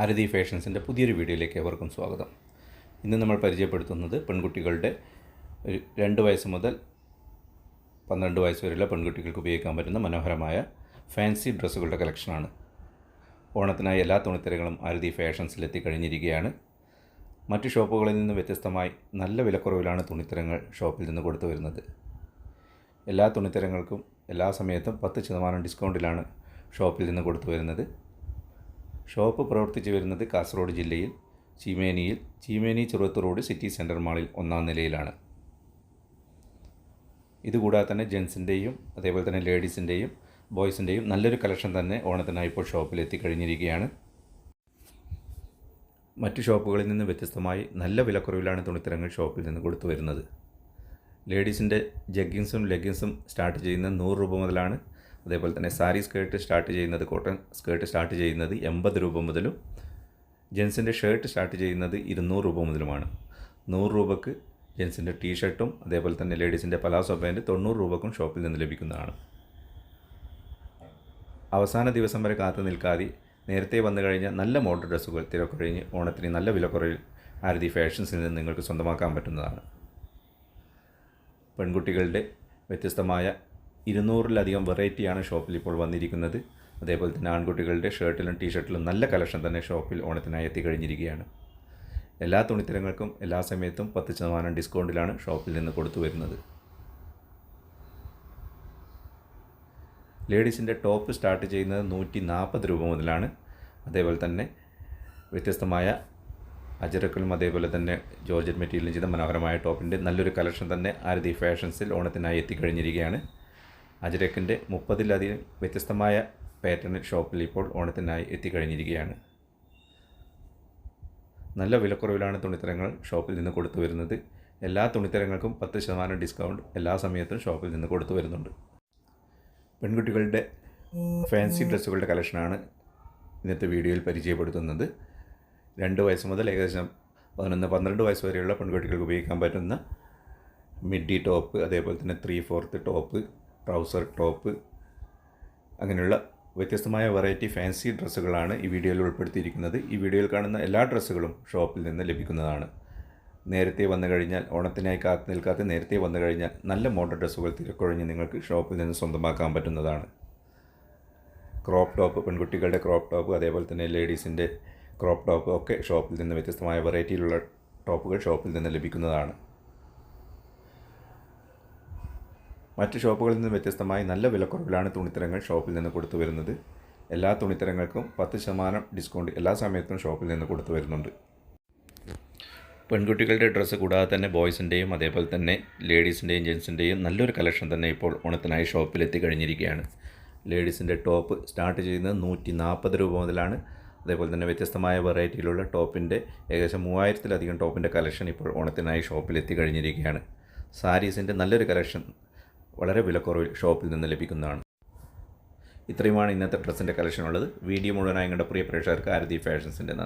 ആരതി ഫാഷൻസിന്റെ പുതിയൊരു വീഡിയോയിലേക്ക് എവർക്കും സ്വാഗതം. ഇന്ന് നമ്മൾ പരിചയപ്പെടുത്തുന്നത് പെൺകുട്ടികളുടെ രണ്ട് വയസ്സ് മുതൽ പന്ത്രണ്ട് വയസ്സ് വരെയുള്ള പെൺകുട്ടികൾക്ക് ഉപയോഗിക്കാൻ പറ്റുന്ന മനോഹരമായ ഫാൻസി ഡ്രസ്സുകളുടെ കളക്ഷനാണ്. ഓണത്തിനായി എല്ലാ തുണിത്തരങ്ങളും ആരതി ഫാഷൻസിലെത്തി കഴിഞ്ഞിരിക്കുകയാണ് മറ്റ് ഷോപ്പുകളിൽ നിന്ന് വ്യത്യസ്തമായി നല്ല വിലക്കുറവിലാണ് തുണിത്തരങ്ങൾ ഷോപ്പിൽ നിന്ന് കൊടുത്തു വരുന്നത്. എല്ലാ തുണിത്തരങ്ങൾക്കും എല്ലാ സമയത്തും പത്ത് ശതമാനം ഡിസ്കൗണ്ടിലാണ് ഷോപ്പിൽ നിന്ന് കൊടുത്തു വരുന്നത്. ഷോപ്പ് പ്രവർത്തിച്ചു വരുന്നത് കാസർഗോഡ് ജില്ലയിൽ ചീമേനിയിൽ Cheemeni Cheruvath road city centre മാളിൽ ഒന്നാം നിലയിലാണ്. ഇതുകൂടാതെ തന്നെ ജെൻസിന്റെയും അതേപോലെ തന്നെ ലേഡീസിന്റെയും ബോയ്സിന്റെയും നല്ലൊരു കളക്ഷൻ തന്നെ ഓണത്തിനായി ഇപ്പോൾ ഷോപ്പിൽ എത്തിക്കഴിഞ്ഞിരിക്കുകയാണ് മറ്റു ഷോപ്പുകളിൽ നിന്ന് വ്യത്യസ്തമായി നല്ല വിലക്കുറവിലാണ് തുണിത്തരങ്ങൾ ഷോപ്പിൽ നിന്ന് കൊടുത്തു വരുന്നത്. ലേഡീസിന്റെ ജഗ്ഗിങ്സും ലെഗിങ്സും സ്റ്റാർട്ട് ചെയ്യുന്നത് നൂറ് രൂപ മുതലാണ് അതേപോലെ തന്നെ സാരി സ്കേർട്ട് സ്റ്റാർട്ട് ചെയ്യുന്നത് കോട്ടൺ സ്കേർട്ട് സ്റ്റാർട്ട് ചെയ്യുന്നത് എൺപത് രൂപ മുതലും ജെൻസിന്റെ ഷർട്ട് സ്റ്റാർട്ട് ചെയ്യുന്നത് ഇരുന്നൂറ് രൂപ മുതലുമാണ്. നൂറ് രൂപക്ക് ജെൻസിന്റെ ടീഷർട്ടും അതേപോലെ തന്നെ ലേഡീസിന്റെ പലാസോ പാന്റ് തൊണ്ണൂറ് രൂപക്കും ഷോപ്പിൽ നിന്ന് ലഭിക്കുന്നതാണ്. അവസാന ദിവസം വരെ കാത്തു നിൽക്കാതെ നേരത്തെ വന്നു കഴിഞ്ഞാൽ നല്ല മോഡൽ ഡ്രസ്സുകൾ തിരക്കൊഴിഞ്ഞ് ഓണത്തിന് നല്ല വിലക്കുറവിൽ ആരതി ഫാഷൻസിൽ നിന്ന് നിങ്ങൾക്ക് സ്വന്തമാക്കാൻ പറ്റുന്നതാണ്. പെൺകുട്ടികളുടെ വ്യത്യസ്തമായ ഇരുന്നൂറിലധികം വെറൈറ്റിയാണ് ഷോപ്പിൽ ഇപ്പോൾ വന്നിരിക്കുന്നത്. അതേപോലെ തന്നെ ആൺകുട്ടികളുടെ ഷർട്ടിലും ടീഷർട്ടിലും നല്ല കളക്ഷൻ തന്നെ ഷോപ്പിൽ ഓണത്തിനായി എത്തിക്കഴിഞ്ഞിരിക്കുകയാണ്. എല്ലാ തുണിത്തരങ്ങൾക്കും എല്ലാ സമയത്തും പത്ത് ശതമാനം ഡിസ്കൗണ്ടിലാണ് ഷോപ്പിൽ നിന്ന് കൊടുത്തു വരുന്നത്. ലേഡീസിന്റെ ടോപ്പ് സ്റ്റാർട്ട് ചെയ്യുന്നത് നൂറ്റി നാൽപ്പത് രൂപ മുതലാണ്. അതേപോലെ തന്നെ വ്യത്യസ്തമായ അജരക്കലും അതേപോലെ തന്നെ ജോർജറ്റ് മെറ്റീരിയലും ചെയ്ത മനോഹരമായ ടോപ്പിന്റെ നല്ലൊരു കളക്ഷൻ തന്നെ ആരതി ഫാഷൻസിൽ ഓണത്തിനായി എത്തിക്കഴിഞ്ഞിരിക്കുകയാണ്. അജരക്കിന്റെ മുപ്പതിലധികം വ്യത്യസ്തമായ പാറ്റേൺ ഷോപ്പിൽ ഇപ്പോൾ ഓണത്തിനായി എത്തിക്കഴിഞ്ഞിരിക്കുകയാണ്. നല്ല വിലക്കുറവിലാണ് തുണിത്തരങ്ങൾ ഷോപ്പിൽ നിന്ന് കൊടുത്തു വരുന്നത്. എല്ലാ തുണിത്തരങ്ങൾക്കും പത്ത് ശതമാനം ഡിസ്കൗണ്ട് എല്ലാ സമയത്തും ഷോപ്പിൽ നിന്ന് കൊടുത്തു വരുന്നുണ്ട്. പെൺകുട്ടികളുടെ ഫാൻസി ഡ്രസ്സുകളുടെ കളക്ഷനാണ് ഇന്നത്തെ വീഡിയോയിൽ പരിചയപ്പെടുത്തുന്നത്. രണ്ട് വയസ്സ് മുതൽ ഏകദേശം പതിനൊന്ന് പന്ത്രണ്ട് വയസ്സ് വരെയുള്ള പെൺകുട്ടികൾക്ക് ഉപയോഗിക്കാൻ പറ്റുന്ന മിഡി ടോപ്പ് അതേപോലെ തന്നെ three fourth top trouser top അങ്ങനെയുള്ള വ്യത്യസ്തമായ വെറൈറ്റി ഫാൻസി ഡ്രസ്സുകളാണ് ഈ വീഡിയോയിൽ ഉൾപ്പെടുത്തിയിരിക്കുന്നത്. ഈ വീഡിയോയിൽ കാണുന്ന എല്ലാ ഡ്രസ്സുകളും ഷോപ്പിൽ നിന്ന് ലഭിക്കുന്നതാണ്. നേരത്തെ വന്നു കഴിഞ്ഞാൽ ഓണത്തിനായി കാത്തു നിൽക്കാതെ നേരത്തെ വന്നു കഴിഞ്ഞാൽ നല്ല മോഡൽ ഡ്രസ്സുകൾ തിരക്കൊഴിഞ്ഞ് നിങ്ങൾക്ക് ഷോപ്പിൽ നിന്ന് സ്വന്തമാക്കാൻ പറ്റുന്നതാണ്. ക്രോപ്പ് ടോപ്പ് പെൺകുട്ടികളുടെ ക്രോപ്പ് ടോപ്പ് അതേപോലെ തന്നെ ലേഡീസിന്റെ ക്രോപ്പ് ടോപ്പ് ഒക്കെ ഷോപ്പിൽ നിന്ന് വ്യത്യസ്തമായ വെറൈറ്റിയിലുള്ള ടോപ്പുകൾ ഷോപ്പിൽ നിന്ന് ലഭിക്കുന്നതാണ്. മറ്റ് ഷോപ്പുകളിൽ നിന്ന് വ്യത്യസ്തമായി നല്ല വിലക്കുറവിലാണ് തുണിത്തരങ്ങൾ ഷോപ്പിൽ നിന്ന് കൊടുത്തു വരുന്നത്. എല്ലാ തുണിത്തരങ്ങൾക്കും പത്ത് ശതമാനം ഡിസ്കൗണ്ട് എല്ലാ സമയത്തും ഷോപ്പിൽ നിന്ന് കൊടുത്തു വരുന്നുണ്ട്. പെൺകുട്ടികളുടെ ഡ്രസ്സ് കൂടാതെ തന്നെ ബോയ്സിന്റെയും അതേപോലെ തന്നെ ലേഡീസിന്റെയും ജെൻസിന്റെയും നല്ലൊരു കളക്ഷൻ തന്നെ ഇപ്പോൾ ഓണത്തിനായി ഷോപ്പിലെത്തി എത്തിക്കഴിഞ്ഞിരിക്കുകയാണ് ലേഡീസിന്റെ ടോപ്പ് സ്റ്റാർട്ട് ചെയ്യുന്നത് നൂറ്റി നാൽപ്പത് രൂപ മുതലാണ്. അതേപോലെ തന്നെ വ്യത്യസ്തമായ വെറൈറ്റിയിലുള്ള ടോപ്പിന്റെ ഏകദേശം മൂവായിരത്തിലധികം ടോപ്പിന്റെ കളക്ഷൻ ഇപ്പോൾ ഓണത്തിനായി ഷോപ്പിലെത്തി എത്തിക്കഴിഞ്ഞിരിക്കുകയാണ് സാരീസിന്റെ നല്ലൊരു കളക്ഷൻ വളരെ വിലക്കുറവിൽ ഷോപ്പിൽ നിന്ന് ലഭിക്കുന്നതാണ്. ഇത്രയുമാണ് ഇന്നത്തെ ഡ്രസ്സിന്റെ കളക്ഷൻ ഉള്ളത്. വീഡിയോ മുഴുവനായി ഞങ്ങളുടെ പ്രിയ പ്രേക്ഷകർക്ക് ആരതി ഫാഷൻസിന്റെ നന്ദി.